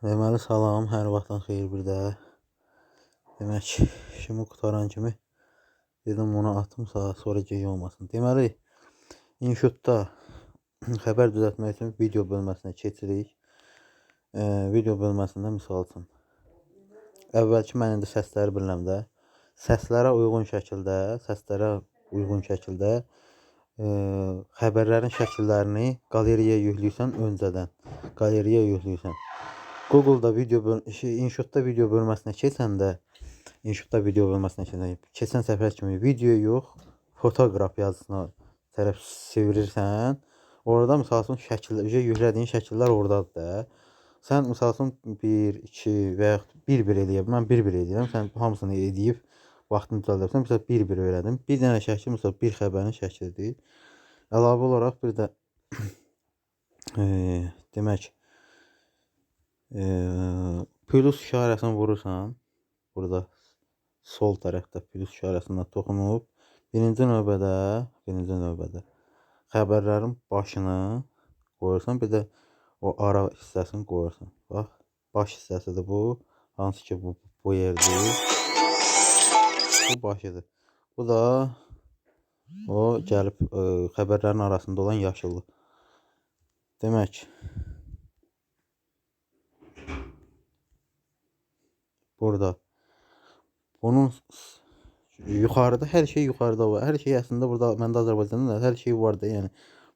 Deməli salam, hər vaxtın xeyir bir də. Demək, işimi qutaran kimi dedim bunu atım sağa, sonra gec olmasın. Deməli, inşutda xəbər düzəltmək üçün video bölməsinə keçirik. E, video bölməsində misal üçün əvvəlki mən indi səsləri bilirəm də. Səslərə uyğun şəkildə, səslərə uyğun şəkildə e, xəbərlərin şəkillərini qalereyaya yükləyirsən öncədən. Qalereyaya yükləyirsən. Google'da video böl şey, inşutda video bölməsinə keçəndə inşutda video bölməsinə keçəndə keçən səfər kimi video yox, fotoqraf yazısına tərəf çevirirsən. Orada üçün şəkillər, ücə yüklədiyin şəkillər oradadır da. Sən üçün 1, 2 və yaxud 1-1 eləyə bilər. Mən 1-1 edirəm. Sən hamısını edib vaxtını düzəldirsən. Məsələn 1-1 öyrədim. Bir dənə şəkil məsələn bir xəbərin şəklidir. Əlavə olaraq bir də e, demək plus işarəsini vurursan, burada sol tərəfdə plus işarəsindən toxunub, birinci növbədə, birinci növbədə xəbərlərin başını qoyursan, bir də o ara hissəsini qoyursan. Bax, baş hissəsidir bu, hansı ki bu, bu yerdir. Bu başıdır. Bu da o gəlib ə, xəbərlərin arasında olan yaşıllı. Demək, burada. Bunun yuxarıda hər şey yuxarıda var. Hər şey əslində burada məndə Azərbaycanda da hər şey var da, yəni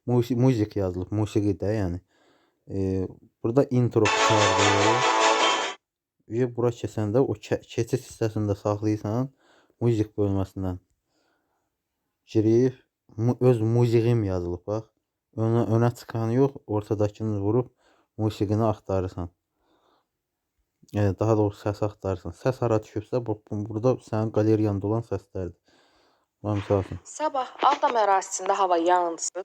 muzik, muzik yazılıb, musiqi də, yəni. E, burada intro qutardır. Və bura keçəndə o ke keçid hissəsində saxlayırsan, muzik bölməsindən girib öz muziqim yazılıb bax. Önə, önə çıxanı yox, ortadakını vurub musiqini axtarırsan. Yəni daha doğrusu səs axtarırsan. Səs hara düşübsə bu burada sənin qalereyanda olan səslərdir. Bax misal üçün. Sabah Ağdam ərazisində hava yağıntısız.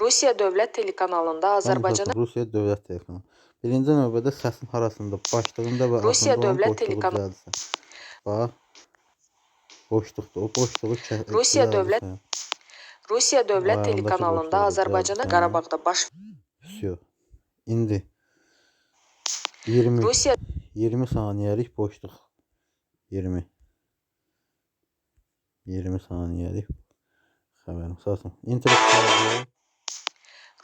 Rusiya Dövlət Telekanalında Bax misal Azərbaycana üçün, Rusiya dövlət telefonu. Birinci növbədə səsin harasında, başlığında və Rusiya axırında olan Dövlət boşluğu Telekan- düzəldirsən. Bax. Boşluqdur. O boşluğu kə- Rusiya Dövlət- düzəldirsən. Rusiya Dövlət Ayağındakı Telekanalında boşluğu Azərbaycana düzəldirsən. Qarabağda baş Всё. İndi 20 Rusiya 20 saniyəlik boşluq. 20 20 saniyəlik xəbər. Məsəl üçün interaktiv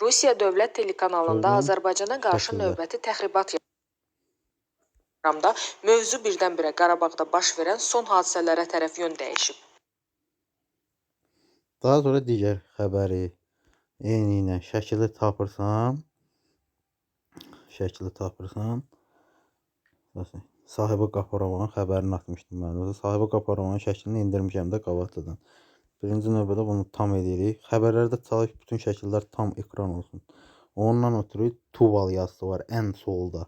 Rusiya Dövlət Telekanalında? Azərbaycana qarşı Şəkildə. növbəti təxribat proqramda mövzu birdən-birə Qarabağda baş verən son hadisələrə tərəf yön dəyişib. Daha sonra digər xəbəri eyni ilə şəkili tapırsan, şəkili tapırsan. Sahibə Qaparovun xəbərini atmışdım mən. Sahibə Qaparovun şəklini indirmişəm də qabaqcadan. Birinci növbədə bunu tam edirik. Xəbərlərdə çalış bütün şəkillər tam ekran olsun. Ondan ötürü tuval yazısı var ən solda.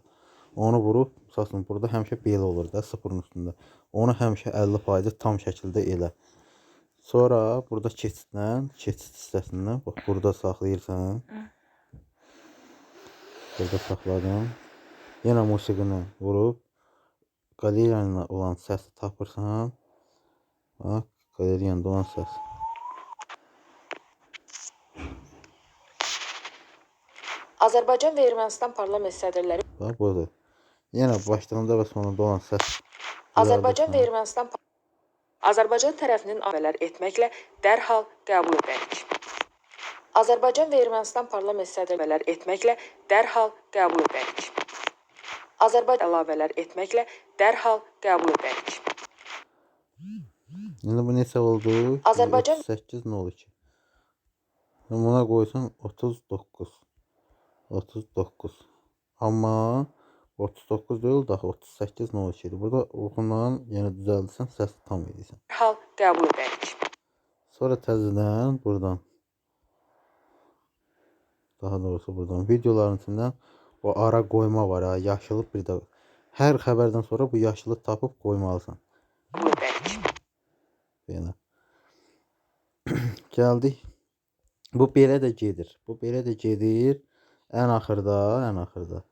Onu vurub, məsələn, burada həmişə belə olur da, sıfırın üstündə. Onu həmişə 50% tam şəkildə elə. Sonra burada keçiddən, keçid hissəsindən, bax burada saxlayırsan. Burada saxladın. Yenə musiqini vurub qaleriyanla olan səsi tapırsan. Bax, qaleriyanda olan səs. Azərbaycan və Ermənistan parlament sədrləri Bax budur. Yenə başlığında və sonunda olan səs. Azərbaycan və. Ermənistan Azərbaycan tərəfinin əmələr etməklə dərhal qəbul edərik. Azərbaycan və Ermənistan parlament sədrlər etməklə dərhal qəbul edərik. Azərbaycan əlavələr etməklə dərhal qəbul edərik. İndi bu neçə oldu? Azərbaycan- 38 nə olur ki? Sən Buna qoysan 39. 39. Amma 39 deyil daha 38 nə olur ki? Burada oxunan, yəni düzəldirsən, səsi tam edirsən. Dərhal qəbul edərik. Sonra təzədən buradan daha doğrusu buradan videoların içindən o ara qoyma var ha, yaşılı bir də hər xəbərdən sonra bu yaşılı tapıb qoymalısan. Belə. Gəldik. Bu belə də gedir. Bu belə də gedir. Ən axırda, ən axırda.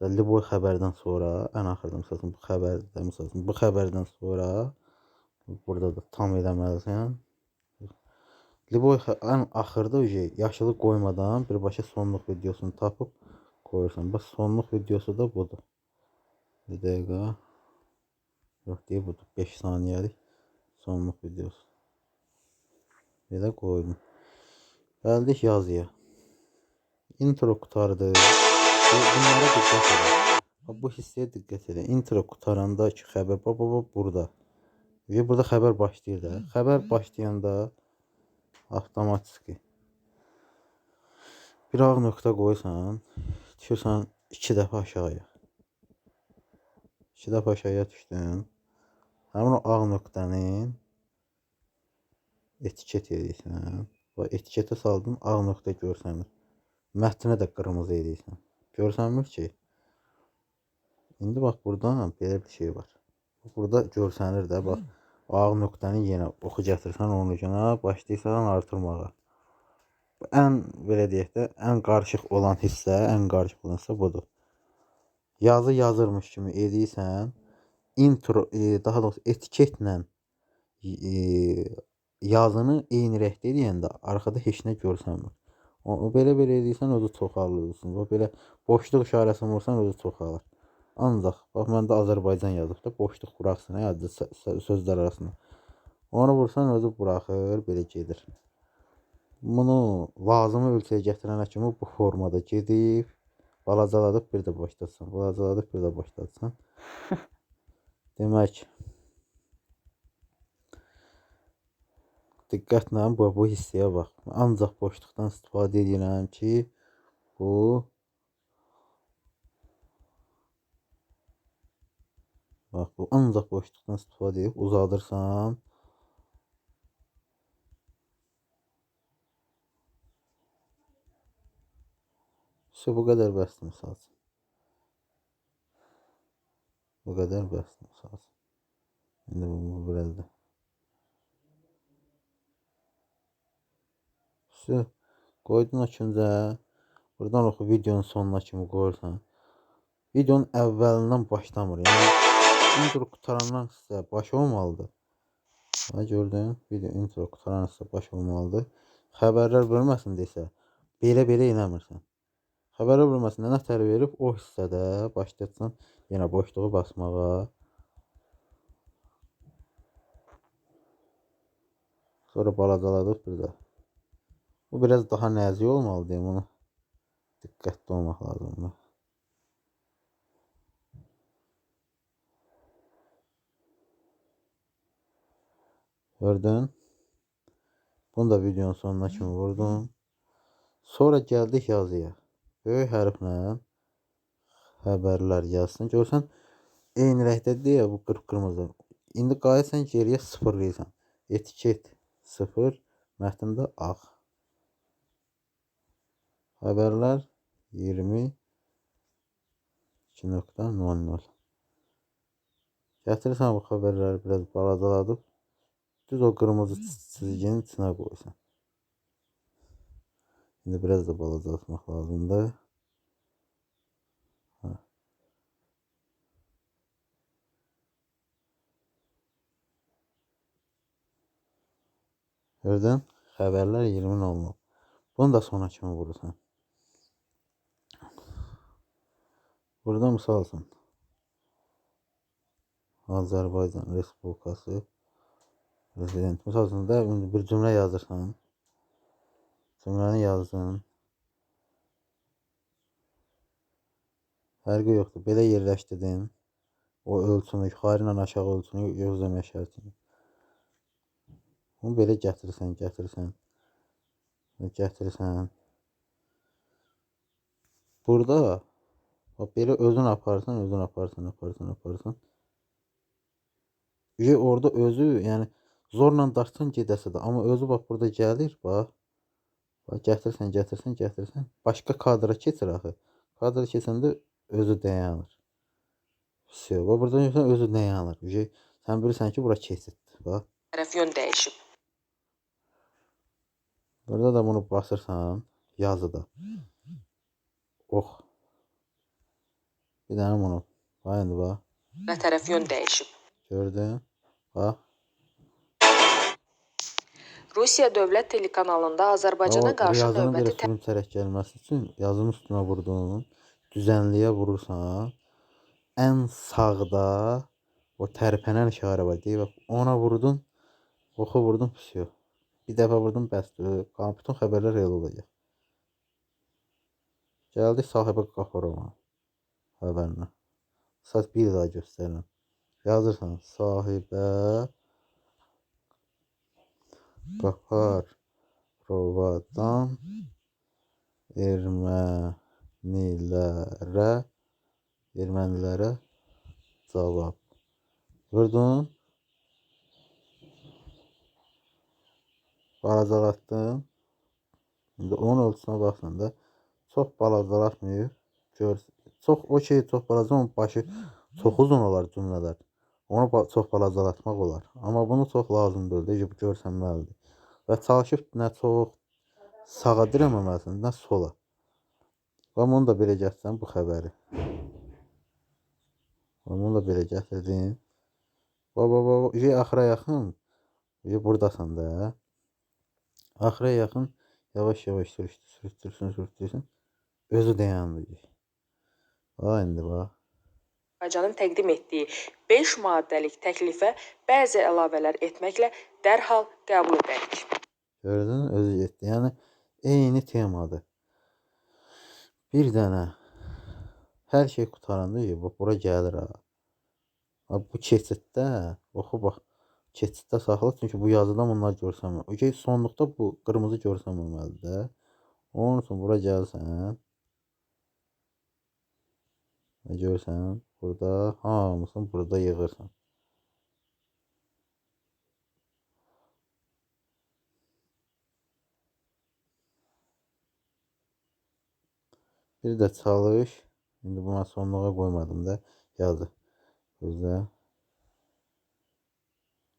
Və Liboy xəbərdən sonra, ən axırda məsələn bu xəbərdə, məsələn bu xəbərdən sonra burada da tam eləməlisən. Liboy ən axırda ücə yaşılı qoymadan birbaşa sonluq videosunu tapıb koyursan. Bax sonluq videosu da budur. Bir dəqiqə. Yox deyə budur. 5 saniyəlik sonluq videosu. Belə qoydum. Gəldik yazıya. Intro qutardı. Bu- Bunlara diqqət edin. Bu hissəyə diqqət edin. Intro qutarandakı xəbər bax burada. Və burada xəbər başlayır da. Xəbər başlayanda avtomatik bir ağ nöqtə qoysan, düşürsən 2 dəfə aşağıya. 2 dəfə aşağıya düşdün. Həmin o ağ nöqtənin etiket edirsən. Və etiketə saldın, ağ nöqtə görsənir. Mətnə də qırmızı edirsən. Görsənmir ki? İndi bax buradan belə bir şey var. Burada görsənir də bax. O Ağ nöqtəni yenə oxu gətirsən onun ucuna, başlayırsan artırmağa. Bu Ən belə deyək də, ən qarışıq olan hissə, ən qarışıq olan hissə budur. Yazı yazırmış kimi edirsən, intro, e, daha doğrusu etiketlə e, yazını eyni rəngdə eləyəndə arxada heç nə görsənmir. O, o belə belə edirsən özü çoxalırsan. O belə boşluq işarəsini vursan özü çoxalır. Ancaq bax məndə Azərbaycan yazıb da boşluq buraxsın hə, sözlər arasında. Onu vursan özü buraxır, belə gedir. Bunu lazımi ölçüyə gətirənə kimi bu formada gedib balacaladıb bir də başlatsan. Balacaladıb bir də başlatsan. Demək diqqətlə bu, bu hissəyə bax. Ancaq boşluqdan istifadə edirəm ki, bu bax bu ancaq boşluqdan istifadə edib uzadırsan. İşte bu qədər bəsdir misal. Bu qədər bəsdir misal üçün. İndi bu, biraz da. İşte qoydun o küncə. Buradan oxu videonun sonuna kimi qoyursan. Videonun əvvəlindən başlamır. Yəni intro qutarandan hissə baş olmalıdır. Ha gördün? Video intro qutaran hissə baş olmalıdır. Xəbərlər bölməsin desə, belə-belə eləmirsən. Xəbərlər bölməsində nətər verib o hissədə başlayırsan yenə boşluğu basmağa. Sonra balacaladıq bir də. Bu biraz daha nəzik olmalı deyim onu. Diqqətli olmaq lazımdır. Gördün? Bunu da videonun sonuna kimi vurdum. Sonra gəldik yazıya. Böyük hərflə xəbərlər yazsın. Görsən eyni rəngdədir ya bu qıpqırmızı. İndi qayıtsan geriyə sıfırlayırsan. Etiket 0, mətndə ağ. Xəbərlər 22.00. Gətirirsən bu xəbərləri biraz balacaladıb düz o qırmızı çizginin içinə qoysan. İndi biraz da balacalatmaq lazımdır. Hə. Gördün? Xəbərlər 20.00. Bunu da sona kimi vurursan. Burada misal üçün Azərbaycan Respublikası Prezident. Misal üçün də bir cümlə yazırsan. Cümləni yazdın. Fərqi yoxdur. Belə yerləşdirdin. O ölçünü, yuxarı ilə aşağı ölçünü gözləmə şərti. Bunu belə gətirirsən, gətirirsən. Gətirirsən. Burada belə özün aparsan, özün aparsan, aparsan, aparsan. Üye orada özü, yəni zorla dartsan gedəsi də, amma özü bax burada gəlir, bax. Bax gətirsən, gətirsən, gətirsən. Başqa kadra keçir axı. Kadra keçəndə özü dayanır. Vse, bax burada görsən özü dayanır. Üye sən bilirsən ki, bura keçiddir, bax. Tərəf yön dəyişib. Burada da bunu basırsan yazıda. Ox. Bir dənə bunu. Bax indi bax. Və tərəf yön dəyişib. Gördün? Bax. Rusiya dövlət telekanalında Azərbaycana qarşı növbəti sürüm tərək gəlməsi üçün yazının üstünə vurdun. düzənliyə vurursan, ən sağda o tərpənən işarə var. Deyir, bax, ona vurdun, oxu vurdun, pisiyor. Bir dəfə vurdun, bəsdir. Qalan bütün xəbərlər elə olacaq. Gəldik sahibə Qafarova xəbərinə. Saat bir daha göstərirəm. Yazırsan sahibə Qafarovadan ermənilərə ermənilərə cavab. Vurdun. Balacalatdın. İndi onun ölçüsünə baxsan da çox balacalatmıyor. Gör, çox okey, çox balaca, onun başı çox uzun olar cümlələr. Onu çox balacalatmaq olar. Amma bunu çox lazım deyil. Deyir ki, görsənməlidir. Və çalışıb nə çox sağa dirəməməlisən, nə sola. Və bunu da belə gətirsən bu xəbəri. Və Bunu da belə gətirdin. Va va va, va. axıra yaxın. İyi burdasan da. Axıra yaxın yavaş-yavaş sürüşdür, sürüşdürsün, sürüşdürsün. Özü dayandı. Va indi bax. Azərbaycanın təqdim etdiyi 5 maddəlik təklifə bəzi əlavələr etməklə dərhal qəbul edərik. Gördün, özü getdi. Yəni eyni temadır. Bir dənə hər şey qutaranda bax bura gəlir ha. Bu keçiddə, oxu bax. Keçiddə saxla çünki bu yazıdan bunlar görsənmir. O ki sonluqda bu qırmızı görsənməməlidir də. Onun üçün bura gəlsən. Və görsən, burada hamısını burada yığırsan. Bir də çalış. İndi buna sonluğa qoymadım da yazı. Gözlə.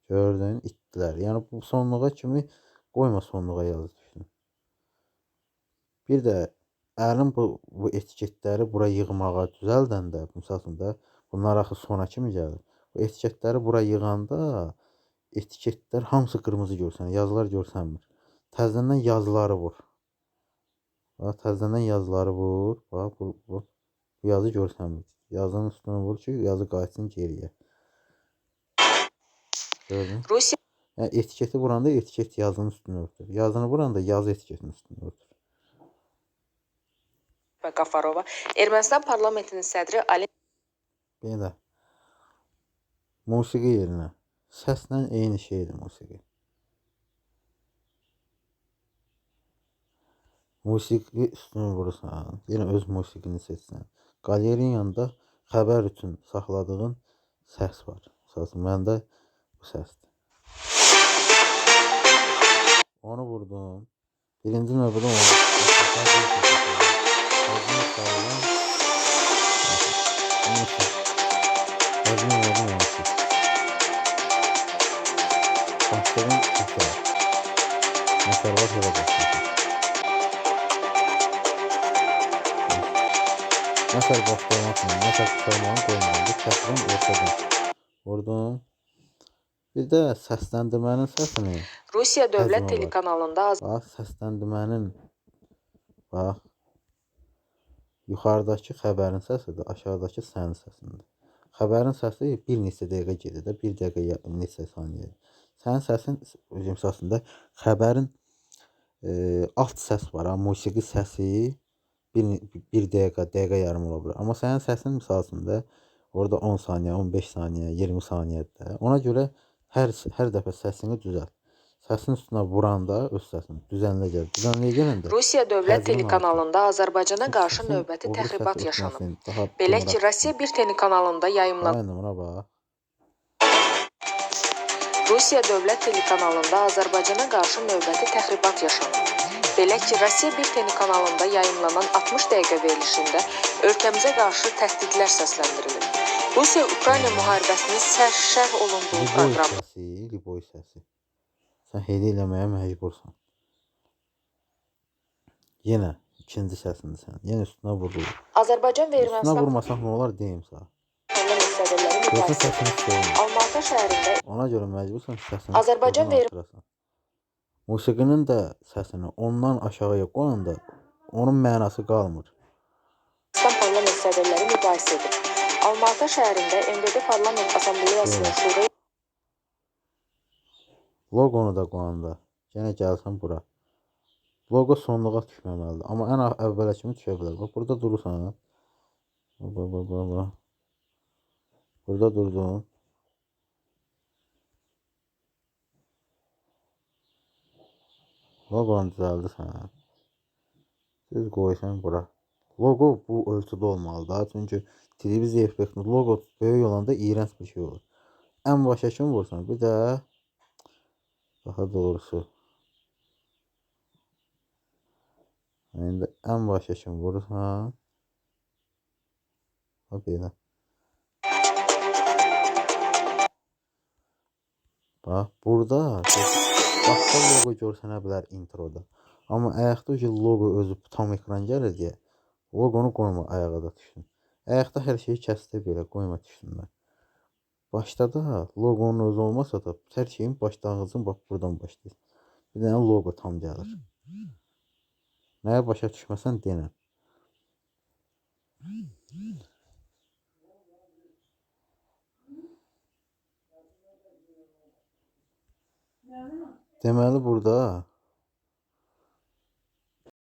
Gördün, itdilər. Yəni bu sonluğa kimi qoyma sonluğa yazı düşsün. Bir də əlin bu, bu etiketləri bura yığmağa düzəldəndə, məsələn də bunlar axı sona kimi gəlir. Bu etiketləri bura yığanda etiketlər hamısı qırmızı görsənir, yazılar görsənmir. Təzədən yazıları vur. Bax, təzədən yazıları vur. Bax, bu, bu, bu yazı görsənmir. Yazının üstünə vur ki, yazı qayıtsın geriyə. Gördün? Rusiya Yəni etiketi vuranda etiket yazının üstünə örtür. Yazını vuranda yazı etiketinin üstünə örtür. Və Qafarova Ermənistan parlamentinin sədri Ali Belə. Musiqi yerinə. Səslə eyni şeydir musiqi. Musiqi üstünə vurursan, yenə öz musiqini seçsən. Qaleriyanın yanında xəbər üçün saxladığın səs var. Məsələn, məndə bu səsdir. Onu vurdum. Birinci növbədə onu Başlarım aşağı. Mesela şöyle başlayacağım. Mesela başlarım atmayın. Mesela tutarmağın koymayın. Bu çatırın ortada. Vurdum. Bir də səsləndirmənin səsini. Rusiya dövlət telekanalında az. Bax, səsləndirmənin. Bax, yuxarıdakı xəbərin səsidir, aşağıdakı sənin səsindir. Xəbərin səsi bir neçə dəqiqə gedir də, 1 dəqiqə neçə saniyə. Sənin səsin məsələsində xəbərin e, alt səs var, ha, musiqi səsi 1 1 dəqiqə, dəqiqə yarım ola bilər. Amma sənin səsin məsələsində orada 10 saniyə, 15 saniyə, 20 saniyədir. Ona görə hər hər dəfə səsini düzəlt. Səsin üstünə vuranda öz səsini düzənlə gəl. Düzənliyə gələndə Rusiya Dövlət telekanalında Azərbaycana qarşı növbəti təxribat yaşanıb. Belə ki, Rusiya bir telekanalında yayımlanan. Rusiya Dövlət telekanalında Azərbaycana qarşı növbəti təxribat yaşanıb. Belə ki, Rusiya bir telekanalında yayımlanan 60 dəqiqə verilişində ölkəmizə qarşı təhdidlər səsləndirilib. Rusiya-Ukrayna müharibəsinin sər şərh olunduğu Liboy proqram səsi, Liboy səsi. Sən heydə eləməyə məcbursan. Yenə ikinci səsində sən. Yenə üstünə vurur. Azərbaycan və Üstünə Ermənistan vurmasan nə olar deyim sənə. Yoxsa səsini çıxarma. Almatı şəhərində Ona görə məcbursan səsini Azərbaycan və- artırasan. Musiqinin də səsini ondan aşağıya qoyanda onun mənası qalmır. Ermənistan parlament sədrləri mübahisə edir. Almatı şəhərində MDB Parlament Assambleyasının şura Loqonu da qoyanda yenə gəlsən bura. Loqo sonluğa düşməməlidir. Amma ən əvvələ kimi düşə bilər. Bax burada durursan. Bax bax bax bax. Burada durdun. Loqonu düzəldirsən. Düz qoysan bura. Loqo bu ölçüdə olmalı da. Çünki televiziya effektində loqo böyük olanda iyrənc bir şey olur. Ən başa kimi vursan, bir də daha doğrusu İndi ən başa kimi vurursan. Bax belə. Bax burada başqa loqo görsənə bilər introda. Amma ayaqda ki loqo özü tam ekran gəlir deyə loqonu qoyma ayağa da düşsün. Ayaqda hər şeyi kəsdə belə qoyma düşsünlər. Başda da loqonun özü olmasa da hər şeyin başlanğıcını bax buradan başlayır. Bir dənə loqo tam gəlir. Nəyə başa düşməsən denən. Deməli burada